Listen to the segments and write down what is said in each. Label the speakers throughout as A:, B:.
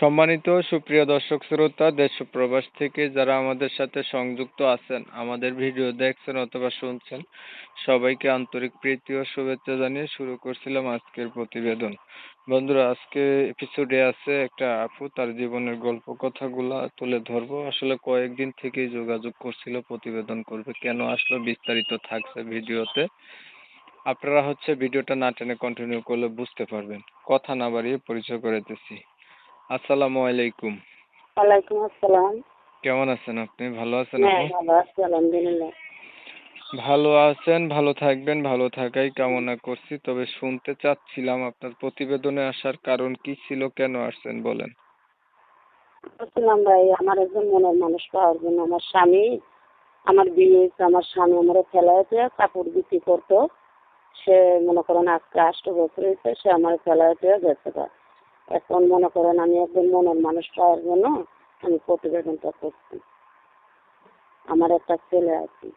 A: সম্মানিত সুপ্রিয় দর্শক শ্রোতা, দেশ প্রবাস থেকে যারা আমাদের সাথে সংযুক্ত আছেন, আমাদের ভিডিও দেখছেন অথবা শুনছেন, সবাইকে আন্তরিক প্রীতি ও শুভেচ্ছা জানিয়ে শুরু করছিলাম আজকের প্রতিবেদন। বন্ধুরা, আজকে এপিসোডে আছে একটা আপু, তার জীবনের গল্প কথাগুলা তুলে ধরবো। আসলে কয়েকদিন থেকেই যোগাযোগ করছিল, প্রতিবেদন করবে। কেন আসলো, বিস্তারিত থাকছে ভিডিওতে। আপনারা হচ্ছে ভিডিওটা না টেনে কন্টিনিউ করলে বুঝতে পারবেন। কথা না বাড়িয়ে পরিচয় করে দিচ্ছি। আসসালামু আলাইকুম।
B: ওয়ালাইকুম আসসালাম।
A: কেমন আছেন আপনি? ভালো আছেন
B: হ্যাঁ ভালো আছি আলহামদুলিল্লাহ।
A: ভালো আছেন ভালো থাকবেন ভালো থাকাই কামনা করছি। তবে শুনতে চাচ্ছিলাম আপনার প্রতিবেদনে আসার কারণ কি ছিল কেন আসছেন বলেন?
B: বলছিলাম ভাই আমার একজন মনের মানুষ পাওয়ার জন্য। আমার স্বামী আমার বিয়ে আমার স্বামী আমার ফেলাইতে কাপড় বিক্রি করতো। সে মনে করেন আজকে আষ্ট বছর হয়েছে সে আমার ফেলাইতে গেছে। এখন মনে করেন আমি একজন মনের মানুষ পাওয়ার জন্য আমি প্রতিবেদনটা করছি। আমার একটা ছেলে আছে।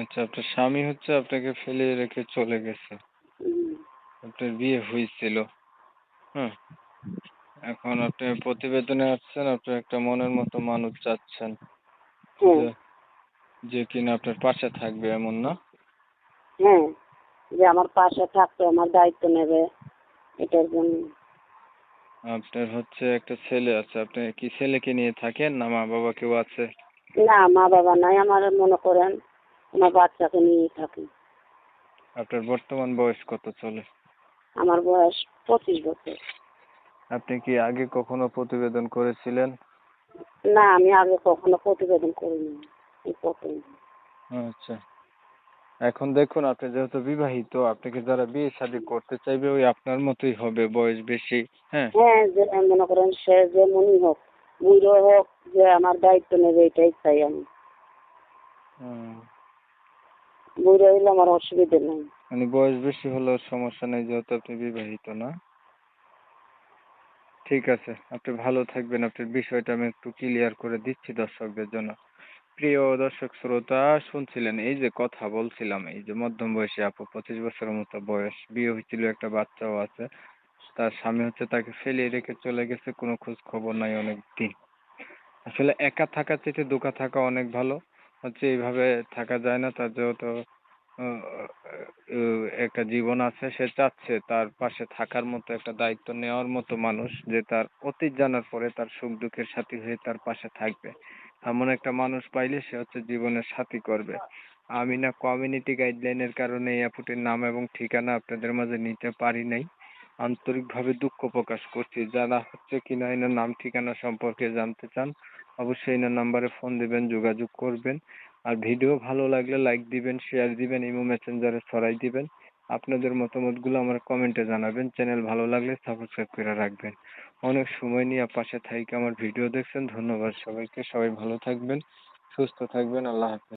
A: আচ্ছা আপনার স্বামী হচ্ছে আপনাকে ফেলে রেখে চলে গেছে। আপনার বিয়ে হয়েছিল। হ্যাঁ এখন আপনি প্রতিবেদনে আসছেন আপনি একটা মনের মতো মানুষ চাচ্ছেন।
B: হ্যাঁ।
A: যে- যে কিনা আপনার পাশে থাকবে এমন না?
B: হ্যাঁ। যে আমার পাশে থাকতো আমার দায়িত্ব নেবে। এটার জন্য।
A: আপনার হচ্ছে একটা ছেলে আছে আপনি কি ছেলেকে নিয়ে থাকেন না মা বাবা কেউ আছে?
B: না মা বাবা নাই আমার মনে করেন আমার বাচ্চাকে নিয়ে থাকি।
A: আপনার বর্তমান বয়স কত চলে?
B: আমার বয়স পঁচিশ বছর।
A: আপনি কি আগে কখনো প্রতিবেদন করেছিলেন?
B: না আমি আগে কখনো প্রতিবেদন করিনি এই প্রথম।
A: আচ্ছা। এখন দেখুন আপনি যেহেতু বিবাহিত আপনাকে যারা বিয়ে শাদী করতে চাইবে ওই আপনার মতোই হবে বয়স বেশি হ্যাঁ?
B: হ্যাঁ যে মনে করেন সে যে মনি হোক বুড়ো হোক যে আমার দায়িত্ব নেবে এটাই চাই আমি। বুড়ো হইলে আমার অসুবিধা নেই।
A: মানে বয়স বেশি হলেও সমস্যা নেই যেহেতু আপনি বিবাহিত না। ঠিক আছে আপনি ভালো থাকবেন আপনার বিষয়টা আমি একটু ক্লিয়ার করে দিচ্ছি দর্শকদের জন্য। প্রিয় দর্শক শ্রোতা, শুনছিলেন এই যে কথা বলছিলাম, এই যে মধ্যম বয়সী আপু, পঁচিশ বছরের মতো বয়স, বিয়ে হয়েছিল, একটা বাচ্চাও আছে। তার স্বামী হচ্ছে তাকে ফেলিয়ে রেখে চলে গেছে, কোনো খোঁজ খবর নাই অনেক দিন আসলে একা থাকার চেয়ে দুকা থাকা অনেক ভালো। হচ্ছে এইভাবে থাকা যায় না, তার যেহেতু একটা জীবন আছে, সে চাচ্ছে তার পাশে থাকার মতো, একটা দায়িত্ব নেওয়ার মতো মানুষ যে তার অতীত জানার পরে তার সুখ দুঃখের সাথী হয়ে তার পাশে থাকবে। এমন একটা মানুষ পাইলে সে হচ্ছে জীবনের সাথী করবে। আমি না কমিউনিটি গাইডলাইনের কারণে এই আপুটির নাম এবং ঠিকানা আপনাদের মাঝে নিতে পারি নাই। আন্তরিকভাবে দুঃখ প্রকাশ করছি। যারা হচ্ছে কিনা এনার নাম ঠিকানা সম্পর্কে জানতে চান, অবশ্যই এনার নাম্বারে ফোন দিবেন, যোগাযোগ করবেন। আর ভিডিও ভালো লাগলে লাইক দিবেন শেয়ার দিবেন, ইমো মেসেঞ্জারে ছড়াই দিবেন। আপনাদের মতামতগুলো আমার কমেন্টে জানাবেন। চ্যানেল ভালো লাগলে সাবস্ক্রাইব করে রাখবেন। অনেক সময় নিয়ে পাশে থাইকে আমার ভিডিও দেখছেন। ধন্যবাদ সবাইকে। সবাই ভালো থাকবেন, সুস্থ থাকবেন। আল্লাহ হাফেজ।